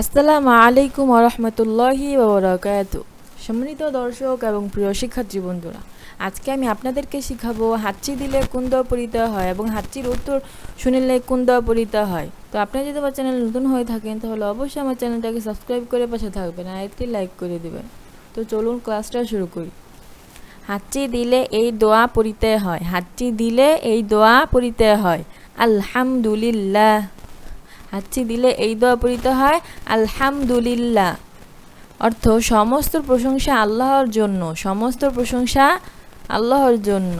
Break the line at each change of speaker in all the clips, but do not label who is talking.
আসসালামু আলাইকুম রহমতুল্লাহি বাবরাকাত সম্মানিত দর্শক এবং প্রিয় শিক্ষার্থী বন্ধুরা, আজকে আমি আপনাদেরকে শিখাবো হাঁচি দিলে কোন দোয়া পড়িতে হয় এবং হাঁচির উত্তর শুনিলে কোন দোয়া পড়িতে হয়। তো আপনি যদি আমার চ্যানেল নতুন হয়ে থাকেন, তাহলে অবশ্যই আমার চ্যানেলটাকে সাবস্ক্রাইব করে পাশে থাকবেন আর একটি লাইক করে দিবেন। তো চলুন ক্লাসটা শুরু করি। হাঁচি দিলে এই দোয়া পড়িতে হয়, হাঁচি দিলে এই দোয়া পড়িতে হয়। আলহামদুলিল্লাহ। হাঁচি দিলে এই দোয়া পড়িতে হয়, আলহামদুলিল্লাহ। অর্থ, সমস্ত প্রশংসা আল্লাহর জন্য, সমস্ত প্রশংসা আল্লাহর জন্য।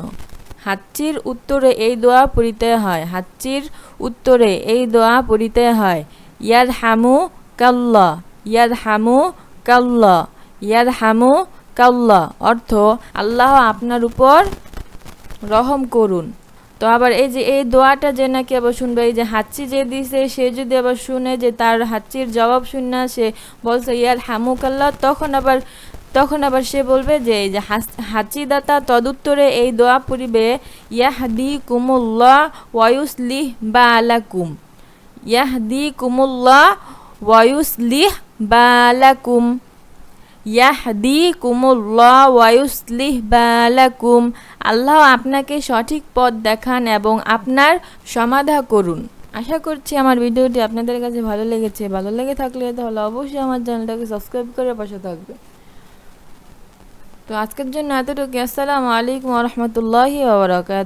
হাচ্চির উত্তরে এই দোয়া পড়িতে হয় হাচ্চির উত্তরে এই দোয়া পড়িতে হয় ইয়াদ হামু কাল্লা ইয়াদ হামু কাল্লা ইয়াদ হামু কাল্লা অর্থ, আল্লাহ আপনার উপর রহম করুন। তো আবার এই যে, এই দোয়াটা যে নাকি আবার শুনবে, এই যে হাচ্চি যে দিছে, সে যদি আবার শুনে যে তার হাচ্চির জবাব শুন সে বলছে ইয়ার হামুকাল্লা তখন আবার তখন আবার সে বলবে যে, এই যে হাঁচি দাতা তদুত্তরে এই দোয়া পড়িবে ইয়াহদি কুমুল্লাহ ওয়ুসলিহ বা আলাকুম ইয়াহদি কুমুল্লাহ ওয়ুসলিহ বা আলাকুম ইয়াহদি কুমুল্লাহ ওয়ায়ুসলিহ বালাকুম। আল্লাহ আপনাকে সঠিক পথ দেখান এবং আপনার সমাধা করুন। আশা করছি আমার ভিডিওটি আপনাদের কাছে ভালো লেগেছে। ভালো লেগে থাকলে তাহলে অবশ্যই আমার চ্যানেলটাকে সাবস্ক্রাইব করে পাশে থাকবে। তো আজকের জন্য এতটুকু আসসালামু আলাইকুম রহমতুল্লাহি ওবরাকাত